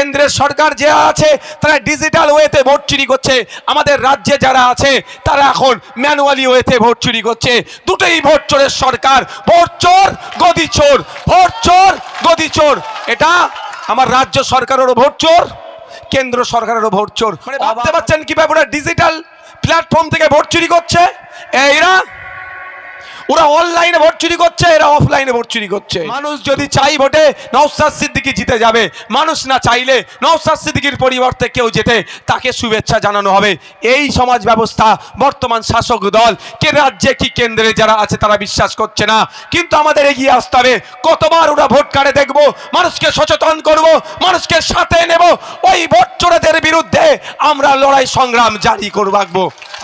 কেন্দ্রের সরকার যে আছে তারা ডিজিটাল ওয়েতে ভোট চুরি করছে। আমাদের রাজ্যে যারা আছে তারা এখন ম্যানুয়ালি ওয়েতে ভোট চুরি করছে। দুটোই ভোট চোরের সরকার। ভোট চোর গদি চোর। ভোট চোর গদি চোর। এটা আমার রাজ্য সরকারেরও ভোট চোর কেন্দ্র সরকারেরও ভোট চোর। মানে ভাবতে পারছেন কীভাবে ওরা ডিজিটাল প্ল্যাটফর্ম থেকে ভোট চুরি করছে? এরা ওরা অনলাইনে ভোট চুরি করছে এরা অফলাইনে ভোট চুরি করছে। মানুষ যদি চাই ভোটে নওসাদ সিদ্দিকি জিতে যাবে। মানুষ না চাইলে নওসাদ সিদ্দিকির পরিবর্তে কেউ যেতে তাকে শুভেচ্ছা জানানো হবে। এই সমাজ ব্যবস্থা বর্তমান শাসক দল কে রাজ্যে কি কেন্দ্রে যারা আছে তারা বিশ্বাস করছে না। কিন্তু আমাদের এগিয়ে আসতে হবে। কতবার ওরা ভোট কার্ডে দেখব মানুষকে সচেতন করব মানুষকে সাথে নেব। ওই ভোট চোরেদের বিরুদ্ধে আমরা লড়াই সংগ্রাম জারি করে রাখব।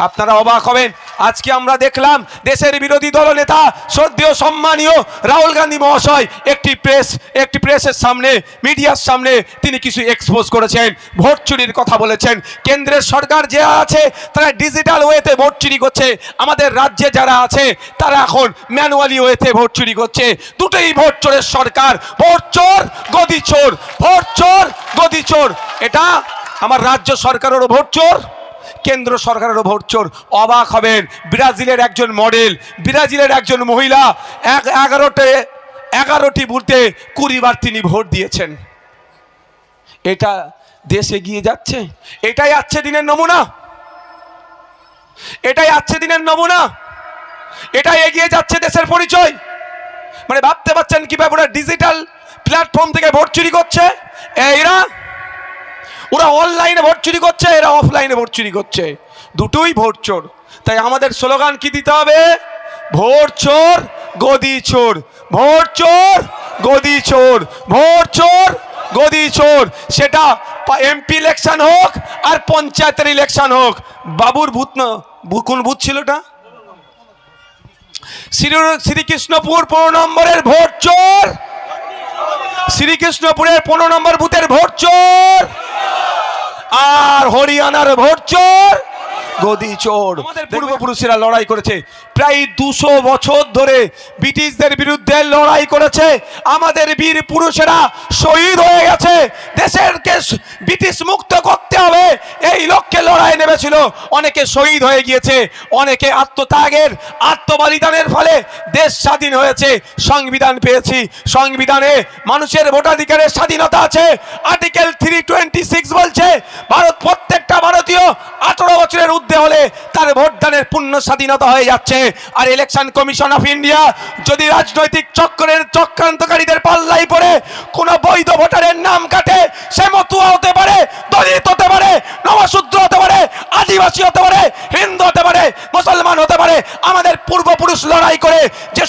আপনারা অবাক হবেন। আজকে আমরা দেখলাম দেশের বিরোধী দলনেতা শ্রদ্ধেয়, সম্মানীয় রাহুল গান্ধী মহাশয় একটি প্রেস একটি প্রেসের সামনে মিডিয়ার সামনে তিনি কিছু এক্সপোজ করেছেন, ভোট চুরির কথা বলেছেন। কেন্দ্রের সরকার যে আছে, তারা ডিজিটাল ওয়েতে ভোট চুরি করছে। আমাদের রাজ্যে যারা আছে, তারা এখন ম্যানুয়ালি ওয়েতে ভোট চুরি করছে। দুটোই ভোট চোরের সরকার। ভোট চোর, গদি চোর। ভোট চোর, গদি চোর। এটা আমার রাজ্য সরকারেরও ভোট চোর। কেন্দ্র সরকারেরও ভোট চোর অবাক হবেন। ব্রাজিলের একজন মডেল, ব্রাজিলের একজন মহিলা, এক এগারোটে, এগারোটি বুথে কুড়িবার তিনি ভোট দিয়েছেন। এটা দেশ এগিয়ে যাচ্ছে? এটাই আছে দিনের নমুনা? এটাই আছে দিনের নমুনা? এটাই এগিয়ে যাচ্ছে দেশের পরিচয়? মানে ভাবতে পারছেন কীভাবে ডিজিটাল প্ল্যাটফর্ম থেকে ভোট চুরি করছে? এরা ওরা অনলাইনে ভোট চুরি করছে, এরা অফলাইনে ভোট চুরি করছে। দুটোই ভোট চোর। তাই আমাদের স্লোগান কি দিতে হবে? ভোট চোর, গদি চোর। ভোট চোর, গদি চোর। ভোট চোর, গদি চোর। সেটা এমপি ইলেকশন হোক আর পঞ্চায়েতের ইলেকশন হোক। বাবুর ভূত না কোন ভূত ছিল ওটা? শ্রী- শ্রীকৃষ্ণপুর পনেরো নম্বরের ভোট চোর। শ্রীকৃষ্ণপুরের পনেরো নম্বর বুথের ভোট চোর। আর হরিয়ানার ভোট চোর গদি চোর। পূর্বপুরুষেরা লড়াই করেছে। প্রায় দুশো বছর ধরে ব্রিটিশদের বিরুদ্ধে লড়াই করেছে। আমাদের বীর পুরুষেরা শহীদ হয়ে গেছে। দেশেরকে ব্রিটিশ মুক্ত করতে হবে। এই লক্ষ্যে লড়াই নেমেছিল। অনেকে শহীদ হয়ে গিয়েছে। অনেকে আত্মত্যাগের, আত্মবলিদানের ফলে দেশ স্বাধীন হয়েছে। সংবিধান পেয়েছি। সংবিধানে মানুষের ভোটাধিকারের স্বাধীনতা আছে। আর্টিকেল থ্রি টোয়েন্টি সিক্স বলছে, ভারত প্রত্যেকটা ভারতীয় আঠারো বছরের ঊর্ধ্বে হলে তার ভোটদানের পূর্ণ স্বাধীনতা হয়ে যাচ্ছে। আর ইলেকশন কমিশন অফ ইন্ডিয়া যদি রাজনৈতিক চক্রের চক্রান্তকারীদের পাল্লাই পড়ে, কোনো বৈধ ভোটারের নাম কাটে, সে মতুয়া হতে পারে, দলিত হতে পারে নবশূদ্র হতে পারে, আদিবাসী হতে পারে, হিন্দু হতে পারে, মুসলমান হতে পারে, আমাদের পূর্বপুরুষ লড়াই করে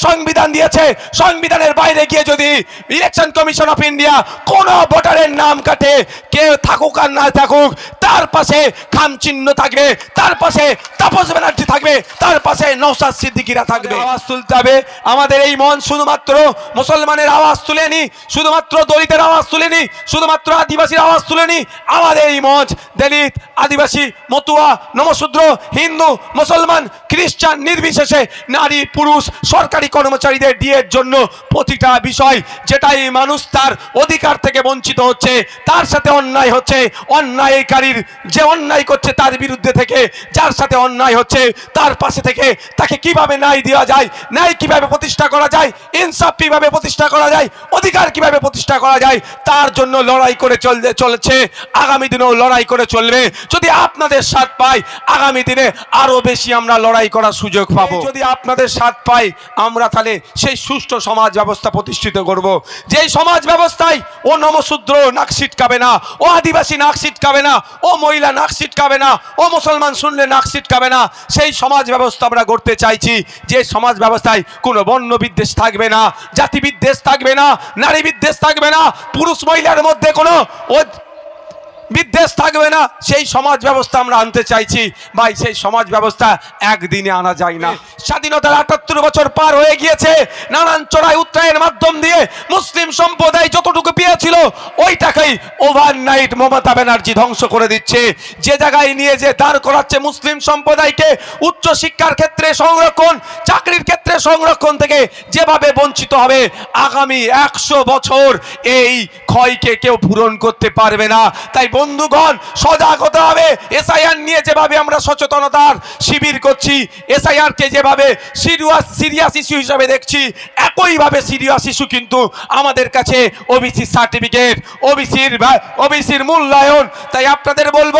সংবিধান দিয়েছে। সংবিধানের বাইরে গিয়ে যদি ইলেকশন কমিশন অফ ইন্ডিয়া কোন ভোটারের নাম কাটে, কেউ থাকুক আর না থাকুক, তার পাশে খাম চিহ্ন থাকবে, তার পাশে তাপস ব্যানার্জি থাকবে, তার পাশে নৌসাদ সিদ্দিকিরা থাকবে। আওয়াজ তুলতে হবে। আমাদের এই মন শুধুমাত্র মুসলমানের আওয়াজ তুলেনি, শুধুমাত্র দলিতের আওয়াজ তুলেনি, শুধুমাত্র আদিবাসীর আওয়াজ তুলেনি, আমাদের এই মঞ্চ দলিত আদিবাসী, মতুয়া, নমশূদ্র, হিন্দু, মুসলমান, খ্রিস্টান নির্বিশেষে নারী, পুরুষ, সরকারি কর্মচারীদের ডিএর জন্য প্রতিটা বিষয় যেটাই মানুষ তার অধিকার থেকে বঞ্চিত হচ্ছে, তার সাথে অন্যায় হচ্ছে, অন্যায়কারীর যে অন্যায় করছে তার বিরুদ্ধে থেকে, যার সাথে অন্যায় হচ্ছে, তার পাশে থেকে তাকে কীভাবে ন্যায় দেওয়া যায়, ন্যায় কীভাবে প্রতিষ্ঠা করা যায়, ইনসাফ কীভাবে প্রতিষ্ঠা করা যায়, অধিকার কীভাবে প্রতিষ্ঠা করা যায়, তার জন্য লড়াই করে চলতে চলেছে, আগামী দিনেও লড়াই করে চলবে। যদি আপনাদের সাথ পাই, আগামী দিনে আরও বেশি আমরা লড়াই করার সুযোগ পাবো। যদি আপনাদের সাথ পাই, আমরা তাহলে সেই সুষ্ঠু সমাজ ব্যবস্থা প্রতিষ্ঠিত করব। যেই সমাজ ব্যবস্থায় ও নমশূদ্র নাক ছিটকাবে না, ও আদিবাসী নাক ছিটকাবে না, ও মহিলা নাক ছিটকাবে না, ও মুসলমান শুনলে নাক ছিটকাবে না, সেই সমাজ ব্যবস্থা আমরা গড়তে চাইছি। যে সমাজ ব্যবস্থায় কোনো বর্ণ বিদ্বেষ থাকবে না, জাতি বিদ্বেষ থাকবে না, নারী বিদ্বেষ থাকবে না, পুরুষ মহিলার মধ্যে কোনো ও বিদ্বেষ থাকবে না। সেই সমাজ ব্যবস্থা আমরা আনতে চাইছি। ভাই, সেই সমাজ ব্যবস্থা একদিনে আনা যায় না। স্বাধীনতার আটাত্তর বছর পার হয়ে গিয়েছে। নানান চড়াই উত্তরায়ের মাধ্যম দিয়ে মুসলিম সম্প্রদায় যতটুকু পেয়েছিল ওই টাকাই ওভারনাইট মমতা ব্যানার্জি ধ্বংস করে দিচ্ছে। যে জায়গায় নিয়ে যে দাঁড় করাচ্ছে মুসলিম সম্প্রদায়কে উচ্চ শিক্ষার ক্ষেত্রে সংরক্ষণ, চাকরির ক্ষেত্রে সংরক্ষণ থেকে যেভাবে বঞ্চিত হবে, আগামী একশো বছর এই ক্ষয়কে কেউ পূরণ করতে পারবে না। তাই বন্ধুগণ, সজাগ হতে হবে। এসআইআর নিয়ে যেভাবে আমরা সচেতনতার শিবির করছি এসআইআর কে যেভাবে সিরিয়াস সিরিয়াস ইস্যু হিসাবে দেখছি, একইভাবে সিরিয়াস ইস্যু কিন্তু আমাদের কাছে ওবিসি সার্টিফিকেট, ওবিসির ওবিসির মূল্যায়ন। তাই আপনাদের বলব,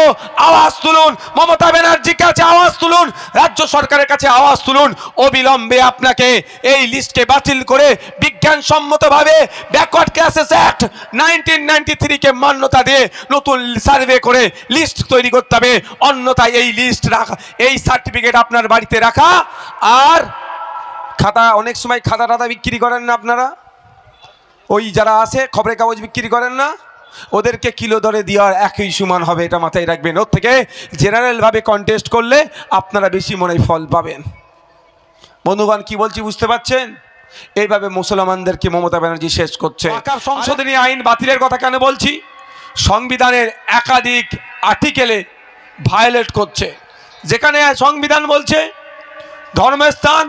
আওয়াজ তুলুন, মমতা ব্যানার্জির কাছে আওয়াজ তুলুন, রাজ্য সরকারের কাছে আওয়াজ তুলুন। অবিলম্বে আপনাকে এই লিস্টকে বাতিল করে বিজ্ঞানসম্মতভাবে backward classes act nineteen ninety থ্রিকে মান্যতা দিয়ে নতুন সার্ভে করে লিস্ট তৈরি করতে হবে। অন্যথায় এই লিস্ট রাখা এই সার্টিফিকেট আপনার বাড়িতে রাখা আর খাতা অনেক সময় খাতা টাতা বিক্রি করেন না আপনারা? ওই যারা আছে খবরের কাগজ বিক্রি করেন না? ওদেরকে কিলো দরে দেওয়ার একই সমান হবে এটা মাথায় রাখবেন। ওর থেকে জেনারেলভাবে কন্টেস্ট করলে আপনারা বেশি মনে ফল পাবেন। বন্ধুগণ কি বলছি বুঝতে পারছেন? এইভাবে মুসলমানদেরকে মমতা ব্যানার্জি শেষ করছে। সংশোধনী আইন বাতিলের কথা কেন বলছি? সংবিধানের একাধিক আর্টিকেলে ভায়োলেট করছে। যেখানে সংবিধান বলছে ধর্মস্থান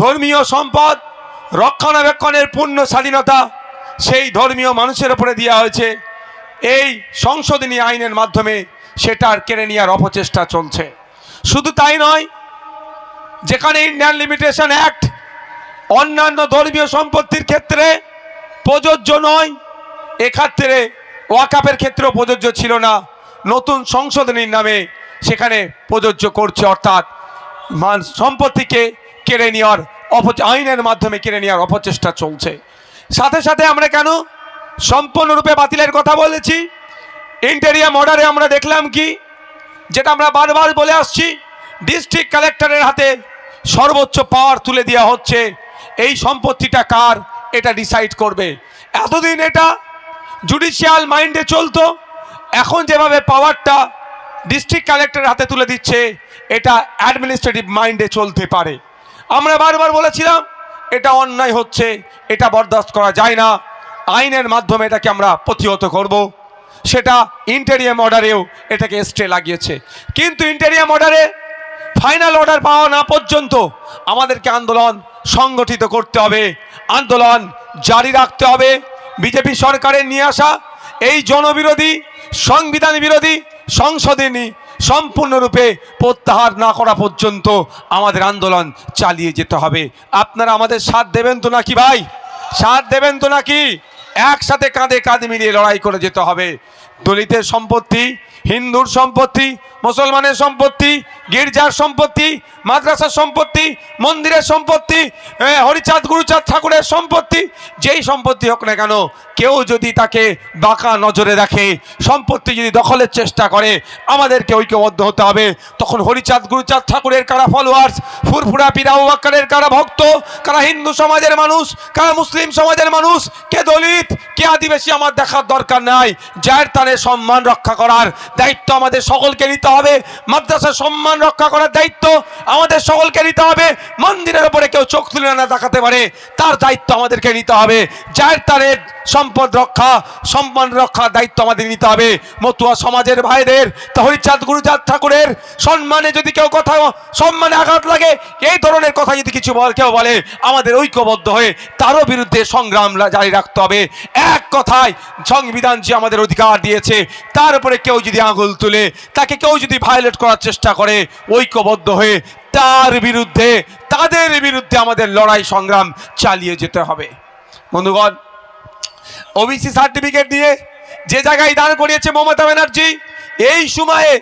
ধর্মীয় সম্পদ, রক্ষণাবেক্ষণের পূর্ণ স্বাধীনতা সেই ধর্মীয় মানুষের ওপরে দেওয়া হয়েছে। এই সংশোধনী আইনের মাধ্যমে সেটার কেড়ে নেওয়ার অপচেষ্টা চলছে। শুধু তাই নয়, যেখানে ইন্ডিয়ান লিমিটেশন অ্যাক্ট অন্যান্য ধর্মীয় সম্পত্তির ক্ষেত্রে প্রযোজ্য নয়, এক্ষেত্রে ওয়াকাপের ক্ষেত্রেও প্রযোজ্য ছিল না। নতুন সংশোধনীর নামে সেখানে প্রযোজ্য করছে, অর্থাৎ মান সম্পত্তিকে কেড়ে নেওয়ার অপ আইনের মাধ্যমে কেড়ে নেওয়ার অপচেষ্টা চলছে। সাথে সাথে আমরা কেন সম্পূর্ণরূপে বাতিলের কথা বলেছি? ইন্টেরিয়াম অর্ডারে আমরা দেখলাম কি? যেটা আমরা বারবার বলে আসছি, ডিস্ট্রিক্ট কালেক্টরের হাতে সর্বোচ্চ পাওয়ার তুলে দেওয়া হচ্ছে। এই সম্পত্তিটা কার? এটা ডিসাইড করবে। এতদিন এটা জুডিশিয়াল মাইন্ডে চলতো। এখন যেভাবে পাওয়ারটা ডিস্ট্রিক্ট কালেক্টরের হাতে তুলে দিচ্ছে, এটা অ্যাডমিনিস্ট্রেটিভ মাইন্ডে চলতে পারে। আমরা বারবার বলেছিলাম, এটা অন্যায় হচ্ছে, এটা বরদাস্ত করা যায় না। আইনের মাধ্যমে এটাকে আমরা প্রতিহত করব। সেটা ইন্টেরিয়াম অর্ডারেও এটাকে স্টে লাগিয়েছে। কিন্তু ইন্টেরিয়াম অর্ডারে ফাইনাল অর্ডার পাওয়া না পর্যন্ত আমাদেরকে আন্দোলন সংগঠিত করতে হবে। আন্দোলন জারি রাখতে হবে। বিজেপি সরকারের নিয়ে আসা এই জনবিরোধী, সংবিধান বিরোধী সংশোধনী সম্পূর্ণরূপে প্রত্যাহার না করা পর্যন্ত আমাদের আন্দোলন চালিয়ে যেতে হবে। আপনারা আমাদের সাথ দেবেন তো নাকি ভাই? সাথ দেবেন তো নাকি? একসাথে কাঁধে কাঁধ মিলিয়ে লড়াই করে যেতে হবে। দলিতের সম্পত্তি, হিন্দুর সম্পত্তি, মুসলমানের সম্পত্তি, গির্জার সম্পত্তি, মাদ্রাসার সম্পত্তি, মন্দিরের সম্পত্তি হরিচাঁদ, গুরুচাঁদ ঠাকুরের সম্পত্তি, যেই সম্পত্তি হোক না কেন, কেউ যদি তাকে বাঁকা নজরে দেখে, সম্পত্তি যদি দখলের চেষ্টা করে, আমাদেরকে ঐক্যবদ্ধ হতে হবে। তখন হরিচাঁদ, গুরুচাঁদ ঠাকুরের কারা ফলোয়ার্স ফুরফুরা পিরা ওয়াক্কারের কারা ভক্ত? কারা হিন্দু সমাজের মানুষ? কারা মুসলিম সমাজের মানুষ? কে দলিত? কে আদিবাসী? আমার দেখার দরকার নাই। যার তাদের সম্মান রক্ষা করার দায়িত্ব আমাদের সকলকে নিতে হবে। মাদ্রাসার সম্মান রক্ষা করার দায়িত্ব আমাদের সকলকে নিতে হবে। মন্দিরের উপরে কেউ চোখ তুলে না দেখাতে পারে, তার দায়িত্ব আমাদেরকে নিতে হবে। যার তাদের সম্পদ রক্ষা, সম্মান রক্ষার দায়িত্ব আমাদের নিতে হবে। মতুয়া সমাজের ভাইদের হরিচাঁদ গুরুচাঁদ ঠাকুরের সম্মানে যদি কেউ কথা, সম্মানে আঘাত লাগে, এই ধরনের কথা যদি কিছু বল, কেউ বলে, আমাদের ঐক্যবদ্ধ হয়ে তারও বিরুদ্ধে সংগ্রাম জারি রাখতে হবে। এক কথায় সংবিধান যে আমাদের অধিকার দিয়েছে তার উপরে কেউ যদি আঙুল তুলে, তাকে কেউ যদি ভায়োলেট করার চেষ্টা করে, ঐক্যবদ্ধ হয়ে তার বিরুদ্ধে, তাদের বিরুদ্ধে আমাদের লড়াই সংগ্রাম চালিয়ে যেতে হবে। বন্ধুগণ ওবিসি সার্টিফিকেট দিয়ে যে জায়গায় দাঁড় করিয়েছে মমতা ব্যানার্জি, এই সময়ে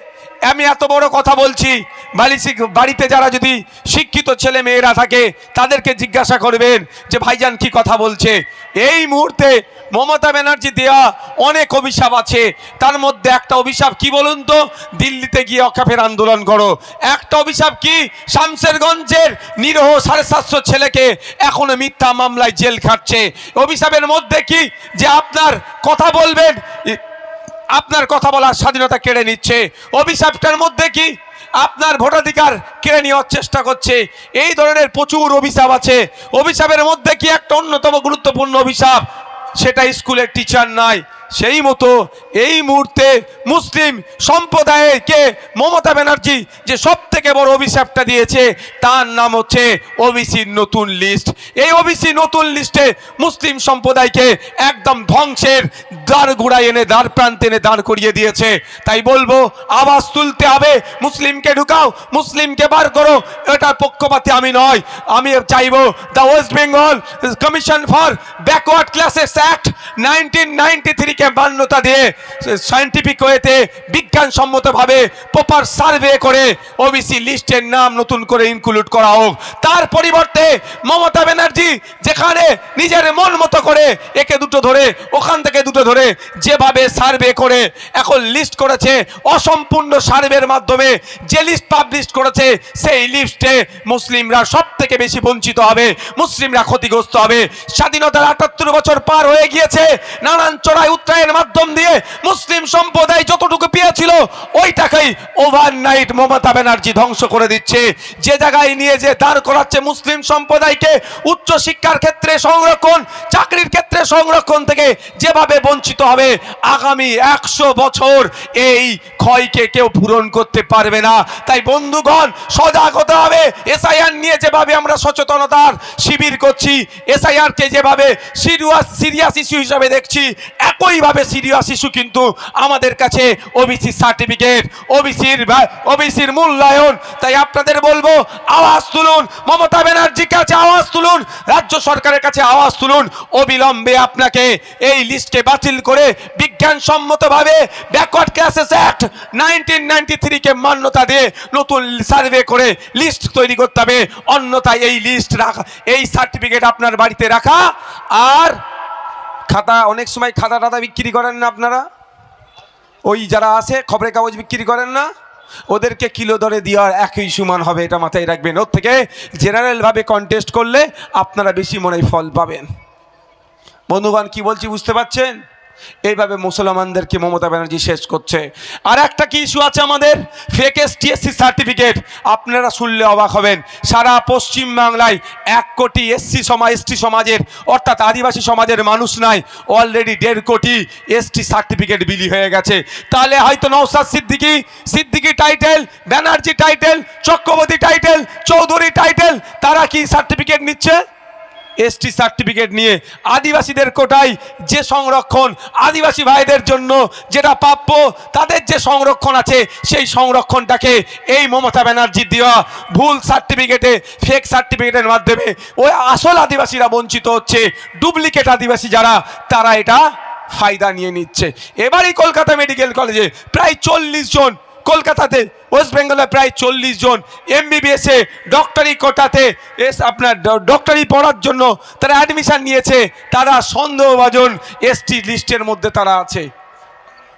আমি এত বড় কথা বলছি বাড়ি শিখ- বাড়িতে যারা যদি শিক্ষিত ছেলে মেয়েরা থাকে, তাদেরকে জিজ্ঞাসা করবেন যে, ভাইজান কি কথা বলছে? এই মুহূর্তে মমতা ব্যানার্জি দেওয়া অনেক অভিশাপ আছে। তার মধ্যে একটা অভিশাপ কি বলুন তো? দিল্লিতে গিয়ে অকাফের আন্দোলন করো। একটা অভিশাপ কি? শামসেরগঞ্জের নিরহ সাড়ে সাতশো ছেলেকে এখনও মিথ্যা মামলায় জেল খাটছে। অভিশাপের মধ্যে কি? যে আপনার কথা বলবেন, আপনার কথা বলার স্বাধীনতা কেড়ে নিচ্ছে। অভিশাপটার মধ্যে কি? আপনার ভোটাধিকার কেড়ে নেওয়ার চেষ্টা করছে। এই ধরনের প্রচুর অভিশাপ আছে। অভিশাপের মধ্যে কি একটা অন্যতম গুরুত্বপূর্ণ অভিশাপ? সেটা স্কুলের টিচার নয় সেই মতো এই মুহূর্তে মুসলিম সম্প্রদায়কে মমতা ব্যানার্জি যে সব থেকে বড় অভিশাপটা দিয়েছে, তার নাম হচ্ছে ওবিসির নতুন লিস্ট এই ওবিসি নতুন লিস্টে মুসলিম সম্প্রদায়কে একদম ধ্বংসের দ্বার গুড়ায় এনে দ্বার প্রান্তে এনে দাঁড় করিয়ে দিয়েছে। তাই বলব, আওয়াজ তুলতে হবে, মুসলিমকে ঢুকাও, মুসলিমকে বার করো। এটার পক্ষপাতি আমি নয়, আমি চাইব the West Bengal commission for backward classes act nineteen ninety থ্রিকে মান্যতা দিয়ে সায়েন্টিফিক ওয়েতে বিজ্ঞানসম্মতভাবে প্রপার সার্ভে করে ওবিসি লিস্টের নাম নতুন করে ইনক্লুড করা হোক। তার পরিবর্তে মমতা ব্যানার্জি যেখানে নিজের মন মতো করে একে দুটো ধরে, ওখান থেকে দুটো ধরে যেভাবে সার্ভে করে, এখন লিস্ট করেছে অসম্পূর্ণ সার্ভের মাধ্যমে। যে লিস্ট পাবলিশ করেছে, সেই লিস্টে মুসলিমরা সব থেকে বেশি বঞ্চিত হবে, মুসলিমরা ক্ষতিগ্রস্ত হবে। স্বাধীনতার আটাত্তর বছর পার হয়ে গিয়েছে নানান চড়াই উত্তরায়ের মাধ্যম দিয়ে মুসলিম সম্প্রদায় যতটুকু পেয়েছিল ওইটাকেই ওভারনাইট মমতা ব্যানার্জি ধ্বংস করে দিচ্ছে। যে জায়গায় নিয়ে যে দাঁড় করাচ্ছে মুসলিম সম্প্রদায়কে উচ্চ শিক্ষার ক্ষেত্রে সংরক্ষণ, চাকরির ক্ষেত্রে সংরক্ষণ থেকে যেভাবে বঞ্চিত হবে, আগামী একশো বছর এই ক্ষয়কে কেউ পূরণ করতে পারবে না। তাই বন্ধুগণ, সজাগ হতে হবে। এসআইআর নিয়ে যেভাবে আমরা সচেতনতার শিবির করছি এসআইআর কে যেভাবে সিরিয়াস সিরিয়াস ইস্যু হিসাবে দেখছি একইভাবে সিরিয়াস ইস্যু কিন্তু আমাদের কাছে ওবিসি সার্টিফিকেট ওবিসির ওবিসির মূল্যায়ন। তাই আপনাদের বলব, আওয়াজ তুলুন, মমতা ব্যানার্জির কাছে আওয়াজ তুলুন, রাজ্য সরকারের কাছে আওয়াজ তুলুন। অবিলম্বে আপনাকে এই লিস্টে বাতিল করে বিজ্ঞানসম্মতভাবে backward classes act nineteen ninety থ্রিকে মান্যতা দিয়ে নতুন সার্ভে করে লিস্ট তৈরি করতে হবে। অন্যথায় এই লিস্ট রাখা, এই সার্টিফিকেট আপনার বাড়িতে রাখা আর খাতা, অনেক সময় খাতা টাতা বিক্রি করেন না আপনারা? ওই যারা আছে, খবরের কাগজ বিক্রি করেন না? ওদেরকে কিলো ধরে দেওয়ার একই সমান হবে, এটা মাথায় রাখবেন। ওর থেকে জেনারেলভাবে কন্টেস্ট করলে আপনারা বেশি মনে ফল পাবেন। বন্ধুগণ, কি বলছি বুঝতে পারছেন? এইভাবে মুসলমানদেরকে মমতা ব্যানার্জি শেষ করছে। আর একটা কি ইস্যু আছে আমাদের? ফেক এস টিএসসি সার্টিফিকেট আপনারা শুনলে অবাক হবেন। সারা পশ্চিম বাংলায় এক কোটি এসসি সমাজ এসটি সমাজের, অর্থাৎ আদিবাসী সমাজের মানুষ নাই। অলরেডি দেড় কোটি এসটি সার্টিফিকেট বিলি হয়ে গেছে। তাহলে হয়তো Naushad Siddiqui Siddiqui title Banerjee title Chakraborty title Chowdhury title তারা কি সার্টিফিকেট নিচ্ছে? এসটি সার্টিফিকেট নিয়ে আদিবাসীদের কোটায় যে সংরক্ষণ আদিবাসী ভাইদের জন্য যেটা প্রাপ্য, তাদের যে সংরক্ষণ আছে, সেই সংরক্ষণটাকে এই মমতা ব্যানার্জি দেওয়া ভুল সার্টিফিকেটে ফেক সার্টিফিকেটের মাধ্যমে ওই আসল আদিবাসীরা বঞ্চিত হচ্ছে ডুপ্লিকেট আদিবাসী যারা, তারা এটা ফায়দা নিয়ে নিচ্ছে। এবারই কলকাতা মেডিকেল কলেজে প্রায় চল্লিশ জন কলকাতাতে ওয়েস্ট বেঙ্গলে প্রায় চল্লিশ জন এমবিবিএসে ডক্টরি কোটাতে এস আপনার ডক্টরি পড়ার জন্য তারা অ্যাডমিশান নিয়েছে। তারা সন্দেহভাজন এসটি লিস্টের মধ্যে তারা আছে।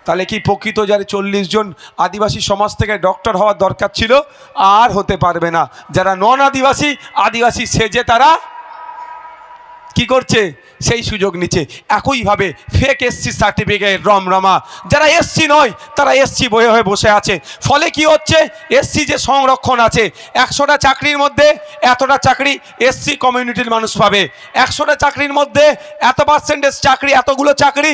তাহলে কি প্রকৃত যারা চল্লিশ জন আদিবাসী সমাজ থেকে ডক্টর হওয়ার দরকার ছিল? আর হতে পারবে না। যারা নন আদিবাসী আদিবাসী সেজে তারা কি করছে? সেই সুযোগ নিচ্ছে। একইভাবে ফেক এসসি সার্টিফিকেট রমরমা। যারা এসসি নয়, তারা এসসি বয়ে হয়ে বসে আছে। ফলে কি হচ্ছে? এসসি যে সংরক্ষণ আছে, একশোটা চাকরির মধ্যে এতটা চাকরি এসসি কমিউনিটির মানুষ পাবে। একশোটা চাকরির মধ্যে এত পার্সেন্টেজ চাকরি, এতগুলো চাকরি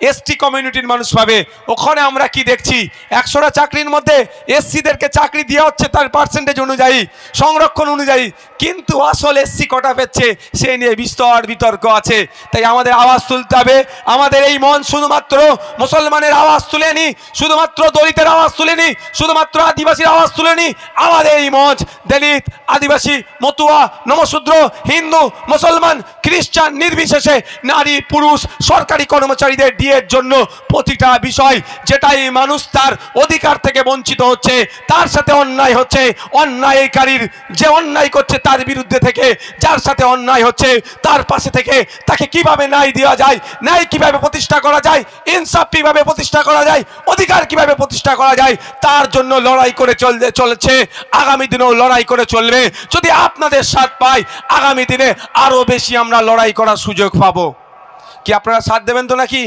এসটি কমিউনিটির মানুষ পাবে। ওখানে আমরা কি দেখছি? একশোটা চাকরির মধ্যে এসসিদেরকে চাকরি দেওয়া হচ্ছে তার পার্সেন্টেজ অনুযায়ী, সংরক্ষণ অনুযায়ী। কিন্তু আসল এসসি কটা পেচ্ছে সে নিয়ে বিস্তর বিতর্ক আছে। তাই আমাদের আওয়াজ তুলতে হবে। আমাদের এই মন শুধুমাত্র মুসলমানের আওয়াজ তুলেনি, শুধুমাত্র দলিতের আওয়াজ তুলেনি, শুধুমাত্র আদিবাসীর আওয়াজ তুলেনি। আমাদের এই মঞ্চ, দলিত, আদিবাসী, মতুয়া, নমশূদ্র, হিন্দু, মুসলমান, খ্রিস্টান, নির্বিশেষে নারী, পুরুষ, সরকারি কর্মচারীদের ডিএর জন্য প্রতিটা বিষয় যেটাই মানুষ তার অধিকার থেকে বঞ্চিত হচ্ছে, তার সাথে অন্যায় হচ্ছে, অন্যায়কারীর যে অন্যায় করছে তার বিরুদ্ধে থেকে, যার সাথে অন্যায় হচ্ছে, তার পাশে থেকে তাকে কীভাবে ন্যায় দেওয়া যায়, ন্যায় কীভাবে প্রতিষ্ঠা করা যায়, ইনসাফ কীভাবে প্রতিষ্ঠা করা যায়, অধিকার কীভাবে প্রতিষ্ঠা করা যায়, তার জন্য লড়াই করে চলতে চলেছে, আগামী দিনেও লড়াই করে চলবে। যদি আপনাদের সাথ পাই আগামী দিনে আরও বেশি আমরা লড়াই করার সুযোগ পাবো। কি আপনারা সাথ দেবেন তো নাকি?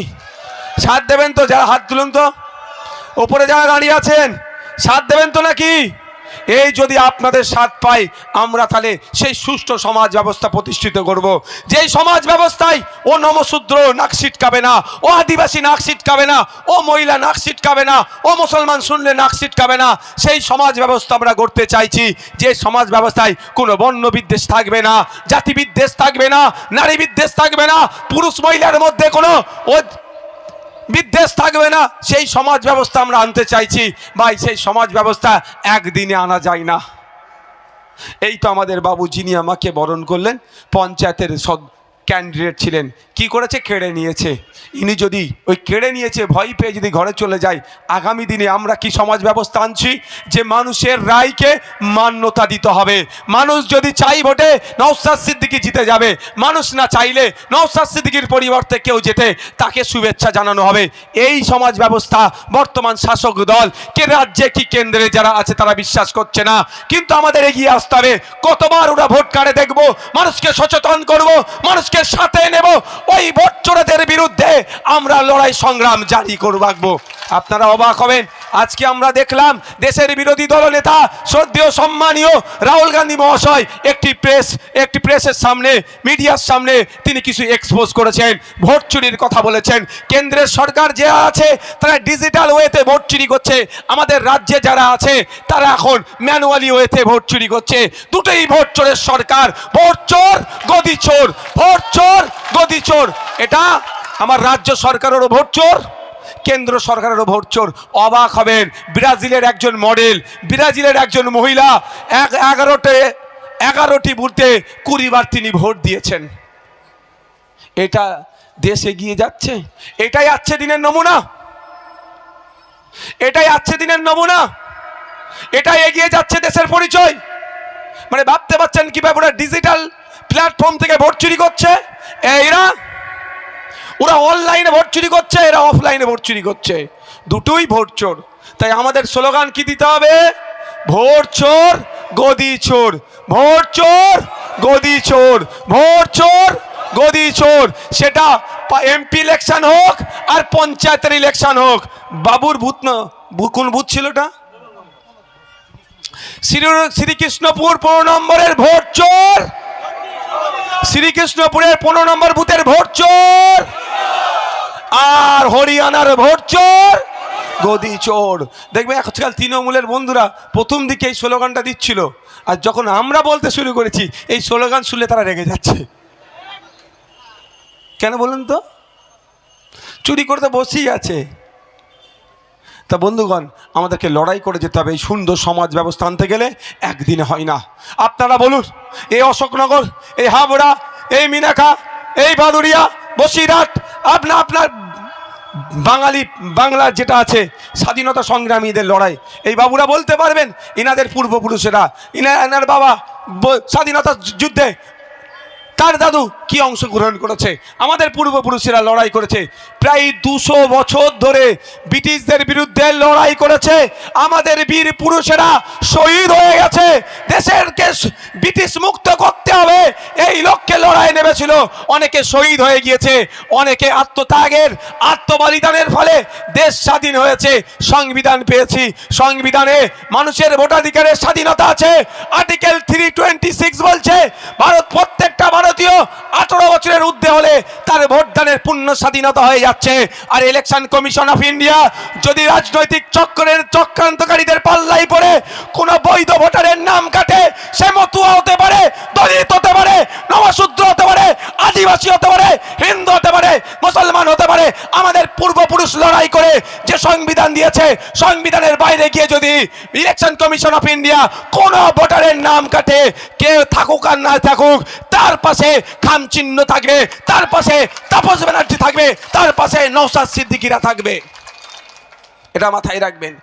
সাথ দেবেন তো, যারা হাত তুলুন তো। ওপরে যারা দাঁড়িয়ে আছেন, সাথ দেবেন তো নাকি? এই যদি আপনাদের সাথ পাই, আমরা তাহলে সেই সুষ্ঠু সমাজ ব্যবস্থা প্রতিষ্ঠিত করব। যেই সমাজ ব্যবস্থায় ও নমশূদ্র নাক ছিটকাবে না, ও আদিবাসী নাক ছিটকাবে না, ও মহিলা নাক ছিটকাবে না, ও মুসলমান শুনলে নাক ছিটকাবে না, সেই সমাজ ব্যবস্থা আমরা গড়তে চাইছি। যে সমাজ ব্যবস্থায় কোনো বর্ণ বিদ্বেষ থাকবে না জাতিবিদ্বেষ থাকবে না, নারী বিদ্বেষ থাকবে না, পুরুষ মহিলার মধ্যে কোনো ও বিদ্বেষ থাকবে না। সেই সমাজ ব্যবস্থা আমরা আনতে চাইছি। ভাই, সেই সমাজ ব্যবস্থা একদিনে আনা যায় না। এই তো আমাদের বাবু যিনি আমাকে বরণ করলেন, পঞ্চায়েতের সদ ক্যান্ডিডেট ছিলেন। কি করেছে? কেড়ে নিয়েছে। ইনি যদি ওই কেড়ে নিয়েছে, ভয় পেয়ে যদি ঘরে চলে যায়, আগামী দিনে আমরা কি সমাজ ব্যবস্থা আনছি? যে মানুষের রায়কে মান্যতা দিতে হবে। মানুষ যদি চাই ভোটে নওসাদ সিদ্দিকি জিতে যাবে। মানুষ না চাইলে নওসাদ সিদ্দিকির পরিবর্তে কেউ যেতে তাকে শুভেচ্ছা জানানো হবে। এই সমাজ ব্যবস্থা বর্তমান শাসক দল, কে রাজ্যে, কি কেন্দ্রে যারা আছে তারা বিশ্বাস করছে না। কিন্তু আমাদের এগিয়ে আসতে হবে। কতবার ওরা ভোট কার্ডে দেখব, মানুষকে সচেতন করব, মানুষকে সাথে নেব। ওই চোরাদের বিরুদ্ধে আমরা লড়াই সংগ্রাম জারি করব আপনারা অবাক হবেন আজকে আমরা দেখলাম দেশের বিরোধী দলনেতা শ্রদ্ধেয়, সম্মানীয় রাহুল গান্ধী মহাশয় একটি প্রেস একটি প্রেসের সামনে মিডিয়ার সামনে তিনি কিছু এক্সপোজ করেছেন, ভোট চুরির কথা বলেছেন। কেন্দ্রের সরকার যে আছে, তারা ডিজিটাল ওয়েতে ভোট চুরি করছে। আমাদের রাজ্যে যারা আছে, তারা এখন ম্যানুয়ালি ওয়েতে ভোট চুরি করছে। দুটোই ভোট চোরের সরকার। ভোট চোর, গদি চোর। ভোট চোর, গদি চোর। এটা আমার রাজ্য সরকারেরও ভোট চোর। কেন্দ্র সরকারেরও ভোট চোর অবাক হবেন। ব্রাজিলের একজন মডেল, ব্রাজিলের একজন মহিলা, এক এগারোটে, এগারোটি বুথে কুড়িবার তিনি ভোট দিয়েছেন। এটা দেশে এগিয়ে যাচ্ছে? এটাই আচ্ছে দিনের নমুনা? এটাই আচ্ছে দিনের নমুনা? এটাই এগিয়ে যাচ্ছে দেশের পরিচয়? মানে ভাবতে পারছেন কীভাবে ওরা ডিজিটাল প্ল্যাটফর্ম থেকে ভোট চুরি করছে? এরা ওরা অনলাইনে ভোট চুরি করছে, এরা অফলাইনে ভোট চুরি করছে। দুটোই ভোট চোর। তাই আমাদের স্লোগান কি দিতে হবে? ভোট চোর, গদি চোর। ভোট চোর, গদি চোর। ভোট চোর, গদি চোর। সেটা এমপি ইলেকশন হোক আর পঞ্চায়েতের ইলেকশন হোক। বাবুর ভূত না কোন ভূত ছিল ওটা? শ্রী- শ্রীকৃষ্ণপুর পনেরো নম্বরের ভোট চোর। শ্রীকৃষ্ণপুরের পনেরো নম্বর বুথের ভোট চোর। আর হরিয়ানার ভোট চোর, গদি চোর। দেখবে আজকাল তৃণমূলের বন্ধুরা প্রথম দিকে এই স্লোগানটা দিচ্ছিল, আর যখন আমরা বলতে শুরু করেছি, এই স্লোগান শুনলে তারা রেগে যাচ্ছে। কেন বলুন তো? চুরি করতে বসেই আছে। তা বন্ধুগণ, আমাদেরকে লড়াই করে যেতে হবে, এই সুন্দর সমাজ ব্যবস্থা আনতে গেলে একদিনে হয় না। আপনারা বলুন, এই অশোকনগর, এই হাবড়া, এই মিনাখা এই বাদুরিয়া বসিরহাট আপনা আপনার বাঙালি বাংলার যেটা আছে, স্বাধীনতা সংগ্রামীদের লড়াই। এই বাবুরা বলতে পারবেন, ইনাদের পূর্বপুরুষেরা ইনার এনার বাবা স্বাধীনতা যুদ্ধে তার দাদু কি অংশগ্রহণ করেছে? আমাদের পূর্বপুরুষেরা লড়াই করেছে। প্রায় দুশো বছর ধরে ব্রিটিশদের বিরুদ্ধে লড়াই করেছে। আমাদের বীর পুরুষেরা শহীদ হয়ে গেছে। দেশেরকে ব্রিটিশ মুক্ত করতে হবে। এই লক্ষ্যে লড়াই নেমেছিল। অনেকে শহীদ হয়ে গিয়েছে, অনেকে আত্মত্যাগের, আত্মবলিদানের ফলে দেশ স্বাধীন হয়েছে। সংবিধান পেয়েছি। সংবিধানে মানুষের ভোটাধিকারের স্বাধীনতা আছে। আর্টিকেল থ্রি টোয়েন্টি সিক্স বলছে, ভারত প্রত্যেকটা ভারতীয় আঠারো বছরের ঊর্ধ্বে হলে তার ভোটদানের পূর্ণ স্বাধীনতা হয়ে যাচ্ছে। আর ইলেকশন কমিশন অফ ইন্ডিয়া যদি রাজনৈতিক চক্রের চক্রান্তকারীদের পাল্লাই পড়ে, কোনো বৈধ ভোটারের নাম কাটে, সে মতুয়া হতে পারে, দলিত হতে পারে নবশূদ্র হতে আদিবাসী হতে পারে, হিন্দু হতে পারে, মুসলমান হতে পারে, আমাদের পূর্বপুরুষ লড়াই করে যে সংবিধান দিয়েছে, সংবিধানের বাইরে গিয়ে যদি ইলেকশন কমিশন অফ ইন্ডিয়া কোন ভোটারের নাম কাটে, কেউ থাকুক আর না থাকুক, তার পাশে খাম চিহ্ন থাকবে, তার পাশে তাপস ব্যানার্জি থাকবে, তার পাশে নৌসাদ সিদ্দিকিরা থাকবে। এটা মাথায় রাখবেন।